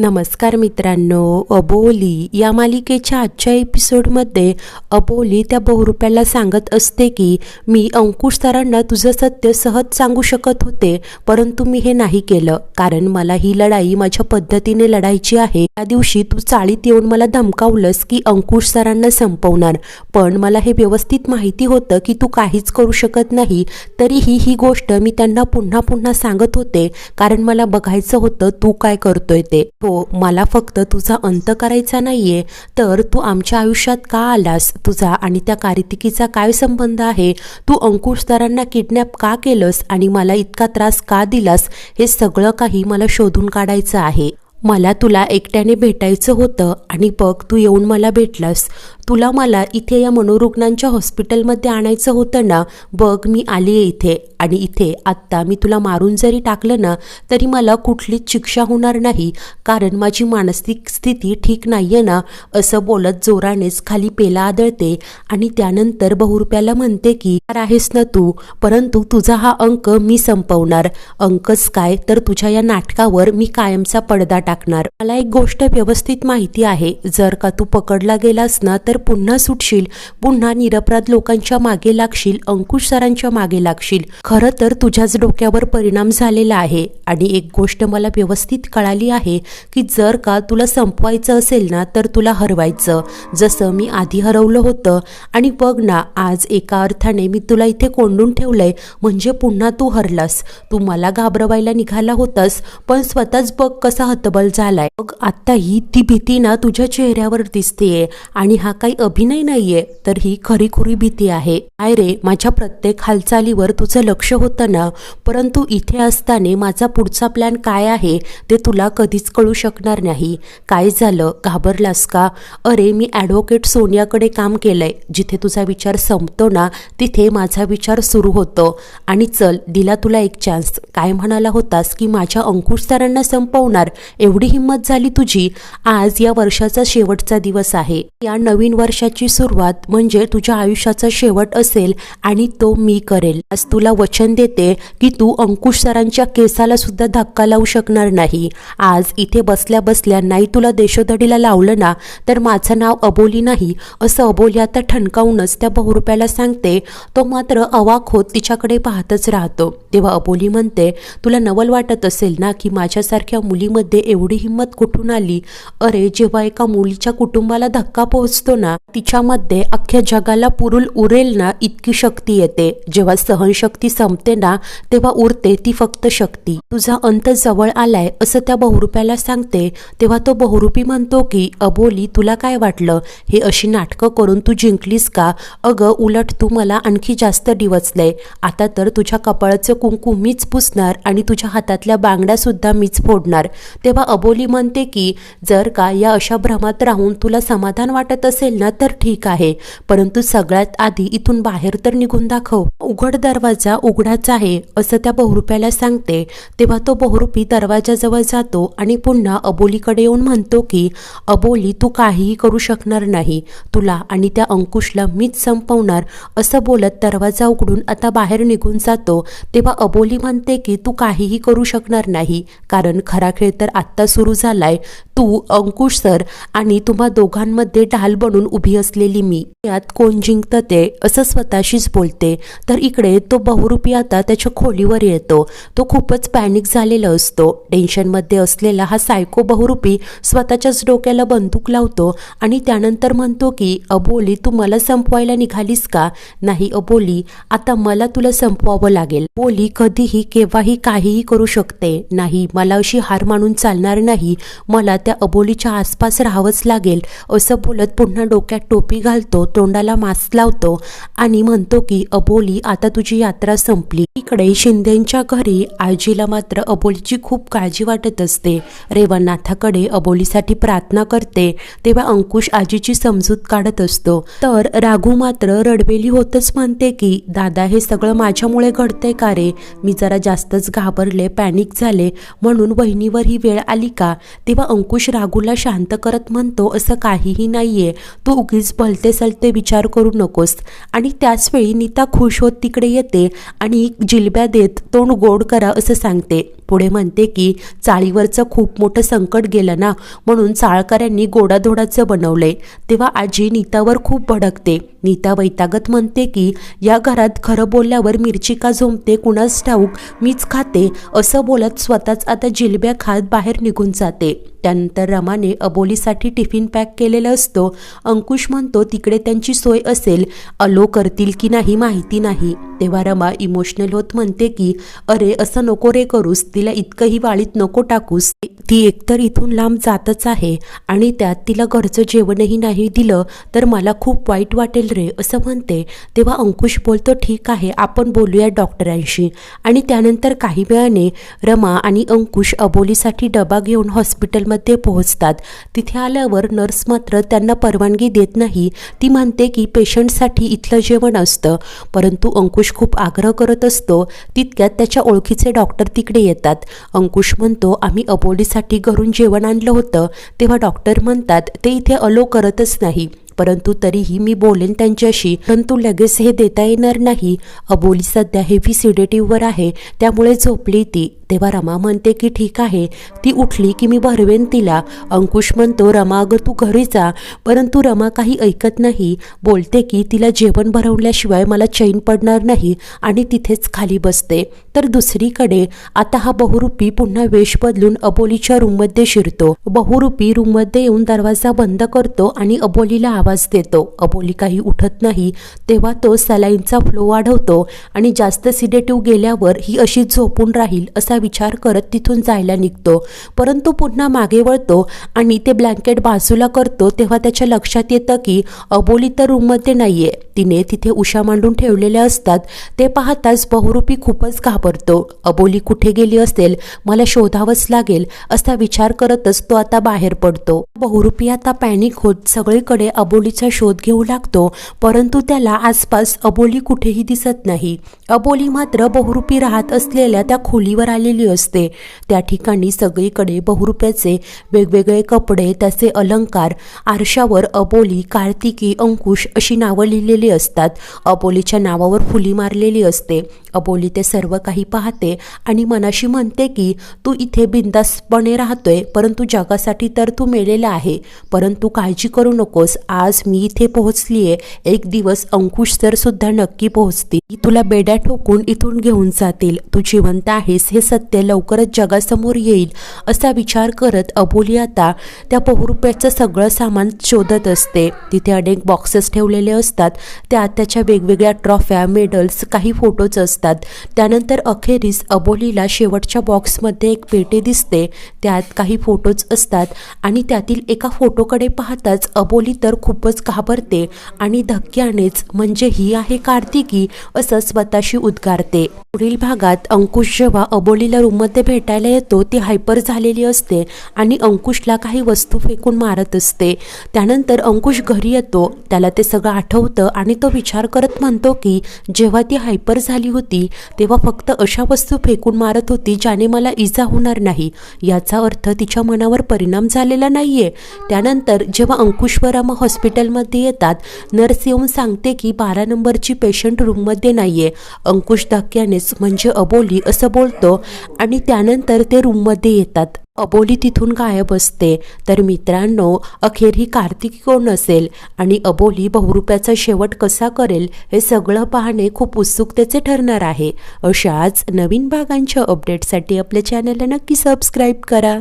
नमस्कार मित्रांनो अबोली या मालिकेच्या आजच्या एपिसोडमध्ये अबोली त्या बहुरुप्याला सांगत असते की मी अंकुश सरांना तुझं सत्य सहज सांगू शकत होते परंतु मी हे नाही केलं. कारण मला ही लढाई माझ्या पद्धतीने लढायची आहे. त्या दिवशी तू चाळीत येऊन मला धमकावलंस की अंकुश सरांना संपवणार. पण मला हे व्यवस्थित माहिती होतं की तू काहीच करू शकत नाही. तरीही ही गोष्ट मी त्यांना पुन्हा पुन्हा सांगत होते. कारण मला बघायचं होतं तू काय करतोय ते हो मला फक्त तुझा अंत करायचा नाहीये तर तू आमच्या आयुष्यात का आलास? तुझा आणि त्या कार्तिकीचा काय संबंध आहे? तू अंकुशदारांना किडनॅप का केलंस आणि मला इतका त्रास का दिलास? हे सगळं काही मला शोधून काढायचं आहे. मला तुला एकट्याने भेटायचं होतं आणि बघ तू येऊन मला भेटलास. तुला मला इथे या मनोरुग्णांच्या हॉस्पिटलमध्ये आणायचं होतं ना बघ मी आली आहे इथे. आणि इथे आत्ता मी तुला मारून जरी टाकलं ना तरी मला कुठलीच शिक्षा होणार नाही कारण माझी मानसिक स्थिती ठीक नाही आहे ना असं बोलत जोरानेच खाली पेला आदळते आणि त्यानंतर बहुरुप्याला म्हणते की "तर आहेस ना तू परंतु तुझा हा अंक मी संपवणार. अंकच काय तर तुझ्या या नाटकावर मी कायमचा पडदा टाकणार. मला एक गोष्ट व्यवस्थित माहिती आहे. जर का तू पकडला गेलास ना तर पुन्हा सुटशील. पुन्हा निरपराध लोकांच्या मागे लागशील अंकुश सरांच्या मागे लागशील. खरं तर तुझ्याच डोक्यावर परिणाम झालेला आहे. आणि एक गोष्ट मला व्यवस्थित कळाली आहे की जर का तुला संपवायचं असेल ना तर तुला हरवायचं. जसं मी आधी हरवलं होतं. आणि बघ ना आज एका अर्थाने मी तुला इथे कोंडून ठेवलंय. म्हणजे पुन्हा तू हरलास. तू मला घाबरवायला निघाला होतास. पण स्वतःच बघ कसा हतबल झालाय. मग आता ही ती भीती ना तुझ्या चेहऱ्यावर दिसतेय आणि हा काही अभिनय नाहीये तर ही खरीखुरी भीती आहे. आय रे माझ्या प्रत्येक हालचालीवर तुझं लक्ष होतं ना? परंतु इथे असताना माझा पुढचा प्लॅन काय आहे ते तुला कधीच कळू शकणार नाही. काय झालं? घाबरलास का? अरे मी ॲडव्होकेट सोनियाकडे काम केलंय. जिथे तुझा विचार संपतो ना तिथे माझा विचार सुरू होतो. आणि चल दिला तुला एक चान्स काय म्हणाला होतास की माझ्या अंकुश सरांना संपवणार? एवढी हिंमत झाली तुझी? आज या वर्षाचा शेवटचा दिवस आहे. या नवीन वर्षाची सुरुवात म्हणजे तुझ्या आयुष्याचा शेवट असेल आणि तो मी करेल. आज तुला वचन देते की तू अंकुश सरांच्या केसाला सुद्धा धक्का लावू शकणार नाही. आज इथे बसल्या बसल्या नाही तुला देशोधडीला लावलं ना तर माझं नाव अबोली नाही. असं अबोली आता ठणकावूनच त्या बहुरुप्याला सांगते तो मात्र अवाक होत तिच्याकडे पाहतच राहतो. तेव्हा अबोली म्हणते तुला नवल वाटत असेल ना की माझ्यासारख्या मुलीमध्ये एवढी हिंमत कुठून आली? अरे जेव्हा एका मुलीच्या कुटुंबाला धक्का पोहोचतो ना तिच्यामध्ये अख्ख्या जगाला पुरुल उरेल ना इतकी शक्ती येते. जेव्हा सहनशक्ती संपते ना तेव्हा उरते ती फक्त शक्ती. तुझा अंत जवळ आलाय असं त्या बहुरूप्याला सांगते. तेव्हा तो बहुरूपी म्हणतो की अबोली तुला काय वाटलं? हे अशी नाटकं करून तू जिंकलीस का? अगं उलट तू मला आणखी जास्त डिवचलंय. आता तर तुझ्या कपाळाचं कुंकू मीच पुसणार आणि तुझ्या हातातल्या बांगड्या सुद्धा मीच फोडणार. तेव्हा अबोली म्हणते की जर का या अशा भ्रमात राहून तुला समाधान वाटत असेल ना तर ठीक आहे. परंतु सगळ्यात आधी इथून बाहेर तर निघून दाखव. उघड दरवाजा उघडाच आहे असं त्या बहुरुप्याला सांगते. तेव्हा तो बहुरूपी दरवाजाजवळ जातो आणि पुन्हा अबोलीकडे येऊन म्हणतो की अबोली तू काहीही करू शकणार नाही. तुला आणि त्या अंकुशला मीच संपवणार. असं बोलत दरवाजा उघडून आता बाहेर निघून जातो. तेव्हा अबोली म्हणते की तू काहीही करू शकणार नाही. कारण खरा खेळ तर आत्ता सुरू झालाय. तू अंकुश सर आणि तुम्हा दोघांमध्ये ढाल बनून उभी असलेली मी यात कोण जिंकतं ते असं स्वतःशीच बोलते. तर इकडे तो बहुरूपी आता त्याच्या खोलीवर येतो. तो खूपच पॅनिक झालेला असतो. टेन्शनमध्ये असलेला हा सायको बहुरूपी स्वतःच्याच डोक्याला बंदूक लावतो आणि त्यानंतर म्हणतो की अबोली तू मला संपवायला निघालीस का? नाही अबोली आता मला तुला संपवावं लागेल. बोली कधीही केव्हाही काहीही करू शकते. नाही मला अशी हार मानून चालणार नाही. मला त्या अबोलीच्या आसपास राहावंच लागेल. असं बोलत पुन्हा डोक्यात टोपी घालतो तोंडाला मास्क लावतो आणि म्हणतो की अबोली आता तुझी यात्रा संपली. इकडे शिंदेच्या घरी आजीला मात्र अबोलीची खूप काळजी वाटत असते. रेवनाथाकडे अबोलीसाठी प्रार्थना करते. तेव्हा अंकुश आजीची समजूत काढत असतो. तर राघू मात्र रडवेली होतच म्हणते की दादा हे सगळं माझ्यामुळे घडतंय का रे? मी जरा जास्तच घाबरले पॅनिक झाले. म्हणून बहिणीवर ही वेळ आली का? तेव्हा अंकुश राघूला शांत करत म्हणतो असं काहीही नाहीये. तू उगीच भलते सलते विचार करू नकोस. आणि त्याचवेळी नीता खुश होत तिकडे येते आणि जिलब्या देत तोंड गोड करा असं सांगते. पुढे म्हणते की चाळीवरचं खूप मोठं संकट गेलं ना म्हणून चाळकऱ्यांनी गोडाधोडाचं बनवलंय. तेव्हा आजी नीतावर खूप भडकते. नीता वैतागत म्हणते की या घरात खरं बोलल्यावर मिरची का झोंबते? कुणास ठाऊक? मीच खाते. असं बोलत स्वतःच आता जिलब्या खात बाहेर निघून जाते. त्यानंतर रमाने अबोलीसाठी टिफिन पॅक केलेला असतो. अंकुश म्हणतो तिकडे त्यांची सोय असेल. अलो करतील की नाही माहिती नाही. तेव्हा रमा इमोशनल होत म्हणते की अरे असं नको रे करूस तिला इतकंही वाळीत नको टाकूस. ती एकतर इथून लांब जातच आहे आणि त्यात तिला घरचं जेवणही नाही दिलं तर मला खूप वाईट वाटेल रे असं म्हणते. तेव्हा अंकुश बोलतो ठीक आहे आपण बोलूया डॉक्टरांशी. आणि त्यानंतर काही वेळाने रमा आणि अंकुश अबोलीसाठी डबा घेऊन हॉस्पिटलमध्ये पोहोचतात. तिथे आल्यावर नर्स मात्र त्यांना परवानगी देत नाही. ती म्हणते की पेशंटसाठी इथलं जेवण असतं. परंतु अंकुश खूप आग्रह करत असतो तितक्यात त्याच्या ओळखीचे डॉक्टर तिकडे येतात. अंकुश म्हणतो आम्ही अबोलीसाठी घरून जेवण आणलं होतं. तेव्हा डॉक्टर म्हणतात ते इथे अलो करतच नाही. परंतु तरीही मी बोलेन त्यांच्याशी. परंतु लगेच हे देता येणार नाही. अबोली सध्या हेवी सिडेटिव्हवर आहे. त्यामुळे झोपली ती. तेव्हा रमा म्हणते की ठीक आहे. ती उठली की मी भरवेन तिला. अंकुश म्हणतो रमा अगं तू घरी जा. परंतु रमा काही ऐकत नाही. बोलते की तिला जेवण भरवल्याशिवाय मला चैन पडणार नाही आणि तिथेच खाली बसते. तर दुसरीकडे आता हा बहुरूपी पुन्हा वेश बदलून अबोलीच्या रूममध्ये शिरतो. बहुरूपी रूममध्ये येऊन दरवाजा बंद करतो आणि अबोलीला आवाज देतो. अबोली काही उठत नाही. तेव्हा तो सलाईनचा फ्लो वाढवतो आणि जास्त सिडेटिव्ह गेल्यावर ही अशी झोपून राहील असा विचार करत तिथून जायला निघतो. परंतु पुन्हा मागे वळतो आणि ते ब्लँकेट बाजूला करतो तेव्हा त्याच्या लक्षात येतं की अबोली तर रूममध्ये नाहीये. तिने तिथे उशा मांडून ठेवलेल्या असतात. ते पाहताच बहुरूपी खूपच घाबरतो. अबोली कुठे गेली असेल? मला शोधावंच लागेल असा विचार करतच तो आता बाहेर पडतो. बहुरूपी आता पॅनिक होत सगळीकडे अबोलीचा शोध घेऊ लागतो परंतु त्याला आसपास अबोली कुठेही दिसत नाही. अबोली मात्र बहुरूपी राहत असलेल्या त्या खोलीवर आलेली असते. त्या ठिकाणी सगळीकडे बहुरूप्याचे वेगवेगळे कपडे त्याचे अलंकार आरशावर अबोली कार्तिकी अंकुश अशी नावं लिहिलेली असतात. अबोलीच्या नावावर फुली मारलेली असते. अबोली ते सर्व काही पाहते आणि मनाशी म्हणते की तू इथे बिंदासपणे राहतोय परंतु जगासाठी तर तू मेलेला आहे. परंतु काळजी करू नकोस आज मी इथे पोहोचलीये. एक दिवस अंकुश सर सुद्धा नक्की पोहोचतील. तुला बेड्या ठोकून इथून घेऊन जातील. तू जिवंत आहेस हे सत्य लवकरच जगासमोर येईल असा विचार करत अबोली आता त्या पहुरुप्याचं सगळं सामान शोधत असते. तिथे अनेक बॉक्सेस ठेवलेले असतात. त्यात त्याच्या वेगवेगळ्या ट्रॉफ्या मेडल्स काही फोटोज असतात. त्यानंतर अखेरीस अबोलीला शेवटच्या बॉक्समध्ये एक पेटे दिसते. त्यात काही फोटोज असतात आणि त्यातील एका फोटोकडे पाहताच अबोली तर खूपच घाबरते आणि धक्क्यानेच म्हणजे ही आहे कार्तिकी? असं स्वतःशी उद्गारते. पुढील भागात अंकुश जेव्हा अबोलीला रूममध्ये भेटायला येतो ती हायपर झालेली असते आणि अंकुशला काही वस्तू फेकून मारत असते. त्यानंतर अंकुश घरी येतो त्याला ते सगळं आठवतं आणि तो विचार करत म्हणतो की जेव्हा ती हायपर झाली होती तेव्हा फक्त अशा वस्तू फेकून मारत होती ज्याने मला इजा होणार नाही. याचा अर्थ तिच्या मनावर परिणाम झालेला नाहीये. त्यानंतर जेव्हा अंकुश हॉस्पिटलमध्ये येतात नर्स येऊन सांगते की बारा नंबरची पेशंट रूममध्ये नाही आहे अंकुश धक्क्यानेच म्हणजे अबोली असं बोलतो आणि त्यानंतर ते रूममध्ये येतात. अबोली तिथून गायब असते. तर मित्रांनो अखेर ही कार्तिक कोण असेल आणि अबोली बहुरूप्याचा शेवट कसा करेल हे सगळं पाहणे खूप उत्सुकतेचे ठरणार आहे. अशाच नवीन भागांच्या अपडेटसाठी आपल्या चॅनलला नक्की सबस्क्राईब करा.